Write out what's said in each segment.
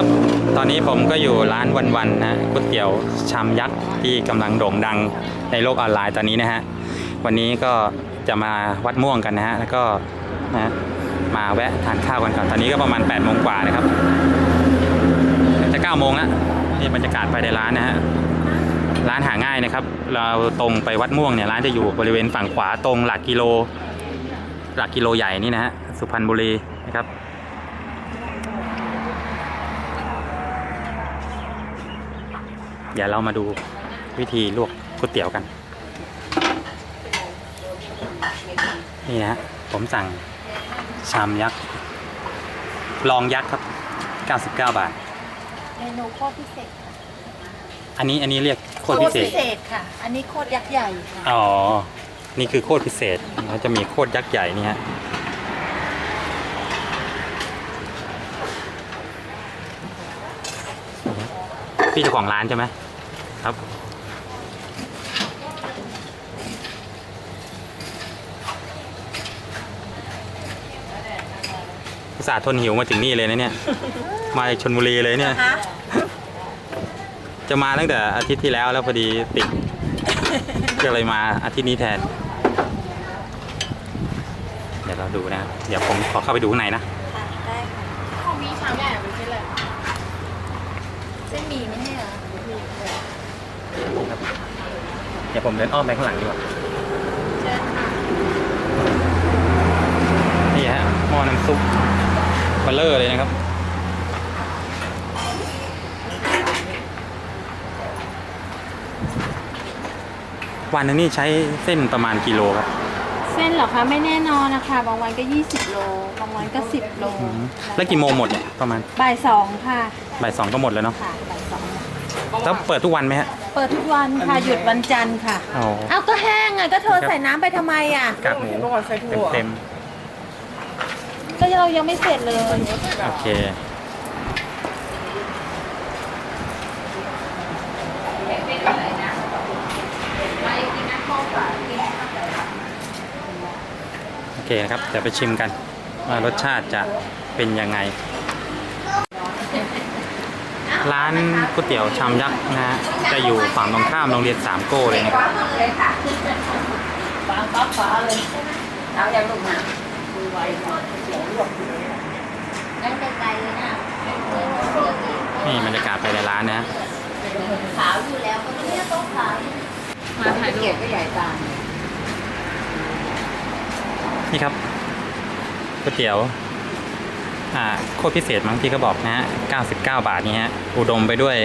ครับ ตอนนี้ผมก็อยู่ร้านวันๆนะก๋วยเตี๋ยวชามยักษ์ที่กำลังโด่งดังในโลกออนไลน์ตอนนี้นะฮะ วันนี้ก็จะมาวัดม่วงกันนะฮะ แล้วก็นะมาแวะทานข้าวกันก่อน ตอนนี้ก็ประมาณ8ปดโมงกว่านะครับ จะ9ก้าโมงแล้วนี่บรรยากาศภายในร้านนะฮะ ร้านหาง่ายนะครับ เราตรงไปวัดม่วงเนี่ยร้านจะอยู่บริเวณฝั่งขวาตรงหลักกิโล หลักกิโลใหญ่นี่นะฮะ สุพรรณบุรีนะครับ ดี๋ยวเรามาดูวิธีลวกก๋วยเตี๋ยวกัน นี่นะฮะผมสั่งชามยักษ์ลองยักษ์ครับ 99 บาทเมนูโคตรพิเศษอันนี้อันนี้เรียกโคตรพิเศษษค่ะ อันนี้โคตรยักษ์ใหญ่ค่ะอ๋อ นี่คือโคตรพิเศษแล้วจะมีโคตรยักษ์ใหญ่นี่ฮะพี่เจ้าของร้านใช่ไหม ครับ อุตส่าห์ทนหิวมาถึงนี่เลยนะเนี่ย มาจากชนบุรีเลยเนี่ยฮะจะมาตั้งแต่อาทิตย์ที่แล้วแล้วพอดีติด ก็เลยมาอาทิตย์นี้แทน เดี๋ยวเราดูนะ เดี๋ยวผมขอเข้าไปดูข้างในนะค่ะได้ค่ะของมีชามใหญ่เป็นเช่นไรเส้นหมี่ไม่ใช่เหรอ เดี๋ยวผมเดินอ้อมไปข้างหลังดีกว่าเชิญค่ะนี่ฮะหม้อน้ำซุปเบลเลอร์เลยนะครับวันหนึงนี่ใช้เส้นประมาณกิโลครับ เส้นเหรอคะไม่แน่นอนนะคะ บางวันก็ 20 โล บางวันก็ 10 โลอืมแล้วกี่โมงหมดเนี่ยประมาณบ่ายสองค่ะบ่ายสองก็หมดแล้วเนาะค่ะบ่ายสอง แล้วเปิดทุกวันไหมฮะ เปิดทุกวันค่ะ หยุดวันจันทร์ค่ะ อ๋อ เอาก็แห้งอะก็เธอใส่น้ำไปทำไมอะ กากหมูเต็มก็เรายังไม่เสร็จเลย ๆโอเค โอเคนะครับ เดี๋ยวไปชิมกันว่ารสชาติจะเป็นยังไง ร้านก๋วยเตี๋ยวชามยักษ์นะฮะจะอยู่ฝั่งตรงข้ามโรงเรียนสามโก้เลยนะครับวางต๊อกฟ้าเลยเอาอย่างลูกนะนั่งไกลๆเลยนะนี่บรรยากาศภายในร้านนะฮะขาวอยู่แล้วก็ไม่ใช่โต๊ะขาวมาถ่ายรูเกียปก็ใหญ่ตามนี่ครับก๋วยเตี๋ยวอ่าโคตรพิเศษมั้งที่เขาบอกนะฮะ 99 บาทนี่ฮะ อุดมไปด้วย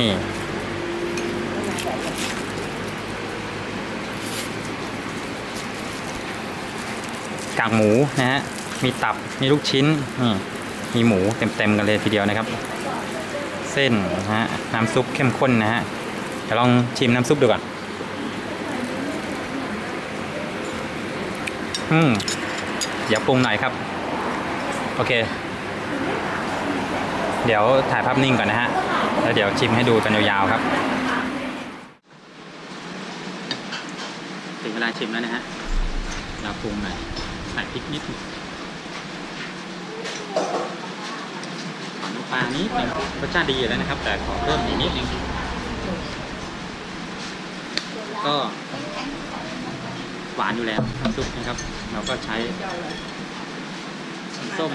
นี่ กากหมูนะฮะ มีตับ มีลูกชิ้น นี่ มีหมูเต็มๆกันเลยทีเดียวนะครับ เส้นนะฮะ น้ำซุปเข้มข้นนะฮะ เดี๋ยวลองชิมน้ำซุปดูก่อน อืมเดี๋ยวปรุงหน่อยครับ โอเค เดี๋ยวถ่ายภาพนิ่งก่อนนะฮะ แล้วเดี๋ยวชิมให้ดูกันยาวๆครับ ถึงเวลาชิมแล้วนะฮะเราปรุงหน่อยใส่พริกนิดหนึ่งขอน้ำปลานิดนึงรสชาติดีอยู่แล้วนะครับ แต่ขอเพิ่มอีกนิดนึงก็หวานอยู่แล้วน้ำซุปนะครับ เราก็ใช้ส้ม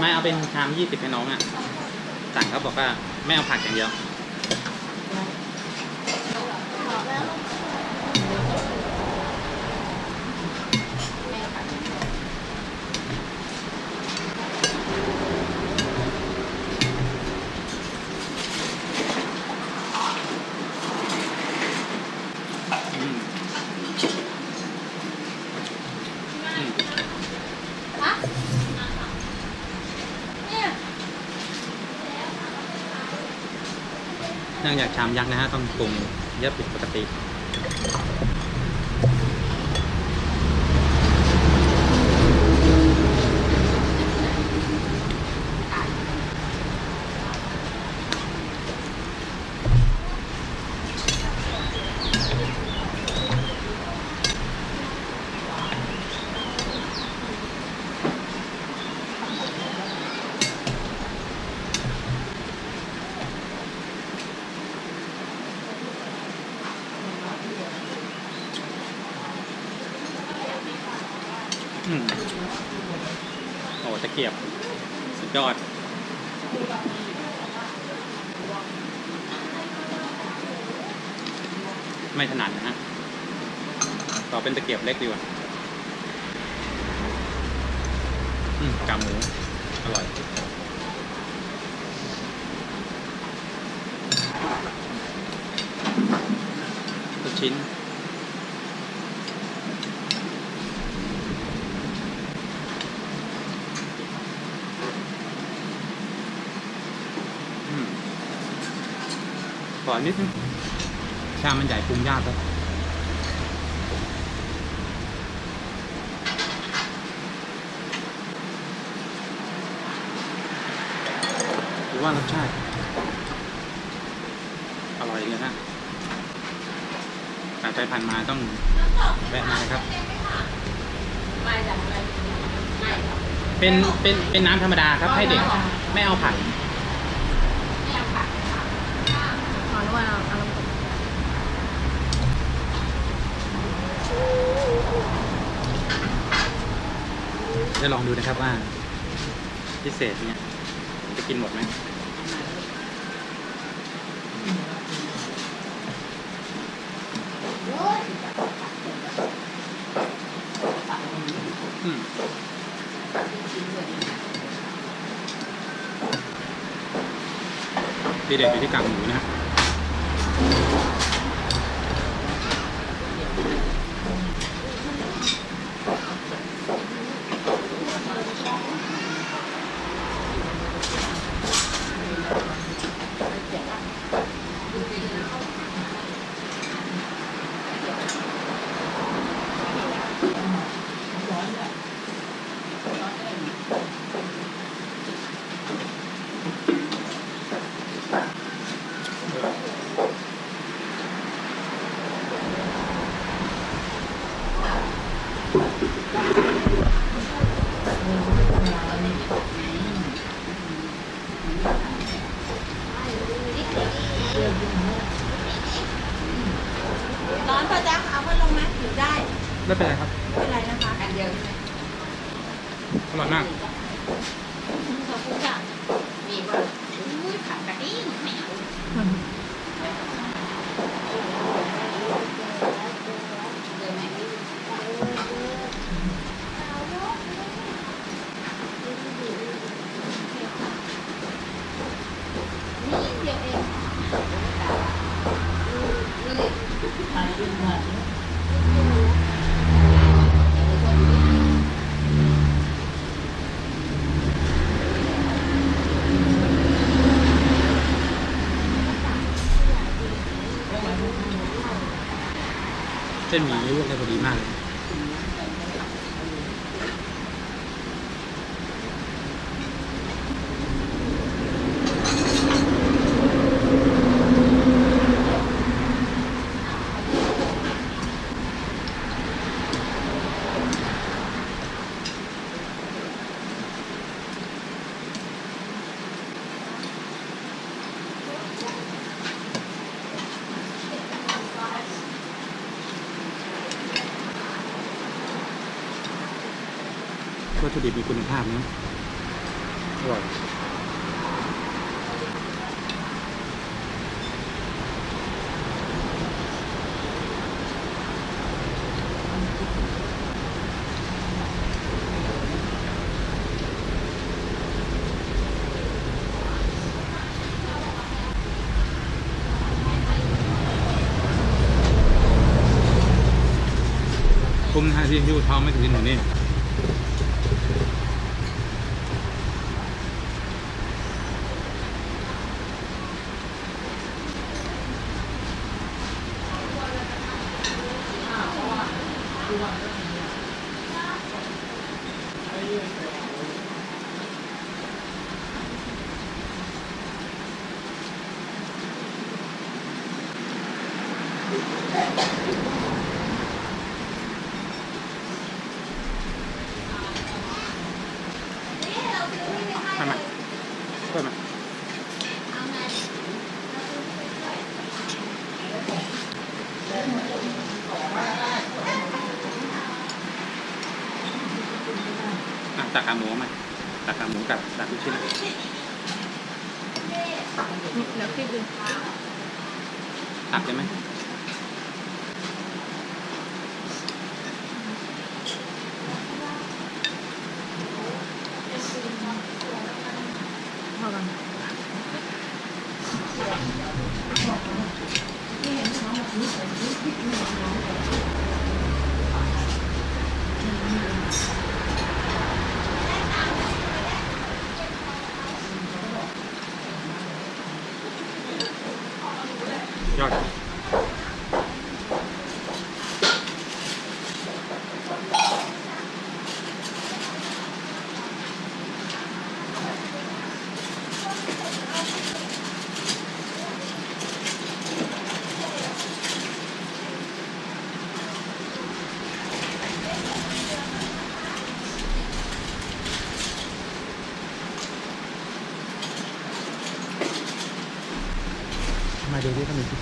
ไม่เอาเป็นชามยี่สิบให้น้องอะสั่งเขาบอกว่าไม่เอาผักอย่างเดียว นื่องจากชามยักษ์นะฮะต้องปรุงเยอะผิดปกติ อืมโอ้ตะเกียบ สุดยอด ไม่ถนัดนะฮะต่อเป็นตะเกียบเล็กดีกว่าอืมกากหมู อร่อยลูกชิ้นอืมขอนิดนึง ชามันใหญ่ปรุงยากครับหรือว่ารสชาติอร่อยเลยฮะผ่านไปผ่านมาต้องแวะมาครับ เป็นเป็นเป็นน้ำธรรมดาครับให้เด็กไม่เอาผัก ไม่เอาผัก ขอรู้ว่าเอาเอาลงก่อน จะลองดูนะครับว่าพิเศษเนี่ยจะกินหมดไหมอืมทีเด็ดอยู่ที่กากหมูนะฮะ ร้อนป่ะจ๊ะเอาพัดลมไหมหรือได้ ไม่เป็นไรครับ ไม่เป็นไรนะคะ อันเดียวใช่ไหม อร่อยมาก ขอบคุณค่ะมีว่าอุ้ยผักกะทิไม่เอาเลยไหมนี่เดียวเองนี่ เส้นหมี่ลวกได้พอดีมากเลย วัตถุดิบมีคุณภาพนะอร่อยคุ้มนะฮะที่หิ้วท้องไม่ถึงที่หนูนี่ ตักขาหมูกับตักลูกชิ้นแล้วคิดดูตักได้ไหม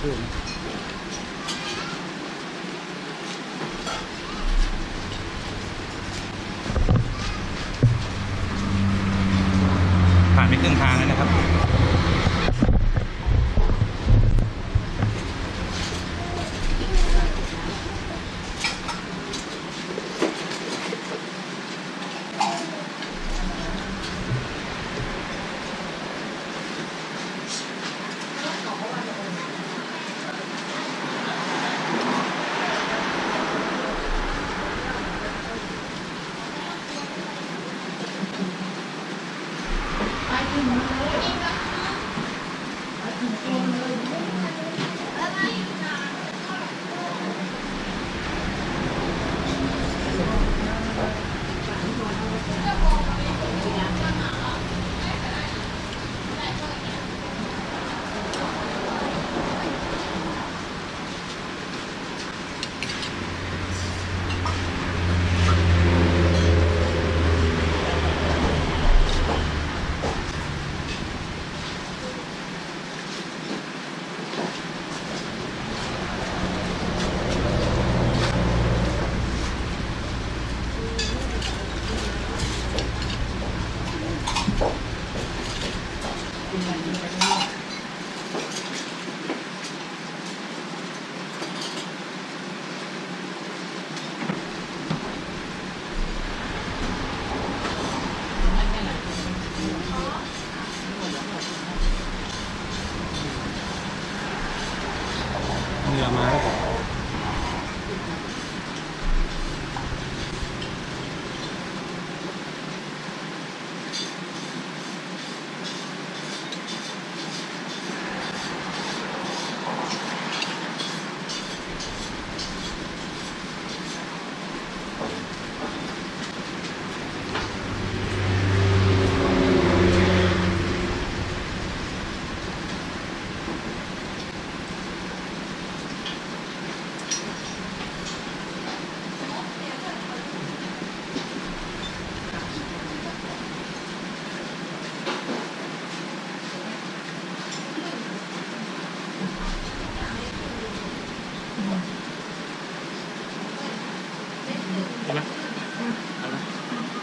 ที่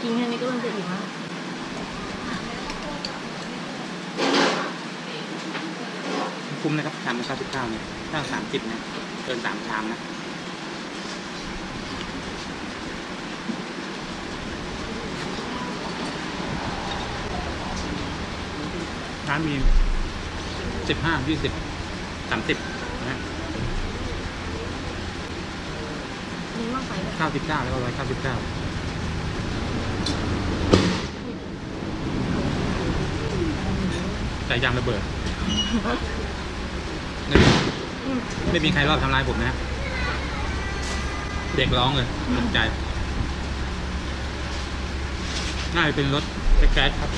กินแค่นี้ก็มันจะอิ่มแล้วคุ้มนะครับชามละเก้าสิบเก้าเนี่ยถ้าสามสิบนะเกินสามชามนะร้านมีสิบห้ายี่สิบสามสิบนะฮะนี่ว่าไปแล้วเก้าสิบเก้าแล้วก็ร้อยเก้าสิบเก้า แต่ยางระเบิดไม่มีไม่มีใครรอบทำร้ายผมนะ เด็กร้องเลยตกใจ น่าจะเป็นรถแก๊สครับ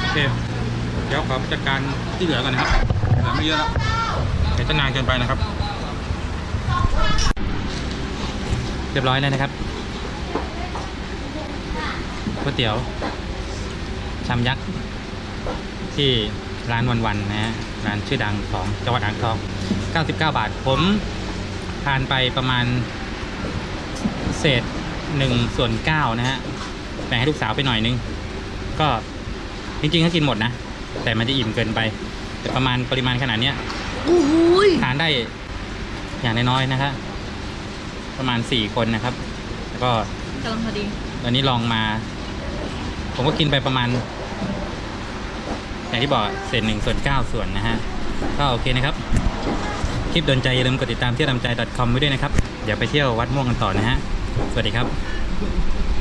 โอเค เดี๋ยวขอจัดการที่เหลือก่อนนะครับเหลือไม่เยอะแล้วเดี๋ยวจะนานเกินไปนะครับ เรียบร้อยแล้วนะครับก๋วยเตี๋ยวชามยักษ์ที่ร้านวันวันนะฮะร้านชื่อดังของจังหวัดอ่างทอง 99 บาท ผมทานไปประมาณเศษ1ส่วน9นะฮะแบ่งให้ลูกสาวไปหน่อยนึง ก็จริงๆก็กินหมดนะ แต่มันจะอิ่มเกินไป แต่ประมาณปริมาณขนาดเนี้ยโอ้ยทานได้อย่างน้อยๆนะครับประมาณ4คนนะครับ แล้วก็กำลังพอดี ตอนนี้ลองมา ผมก็กินไปประมาณ อย่างที่บอกเศษหนึ่งส่วนเก้าส่วนนะฮะก็โอเคนะครับ คลิปโดนใจอย่าลืมกดติดตามเที่ยวดำใจ .com ไว้ด้วยนะครับ เดี๋ยวไปเที่ยววัดม่วงกันต่อนะฮะ สวัสดีครับ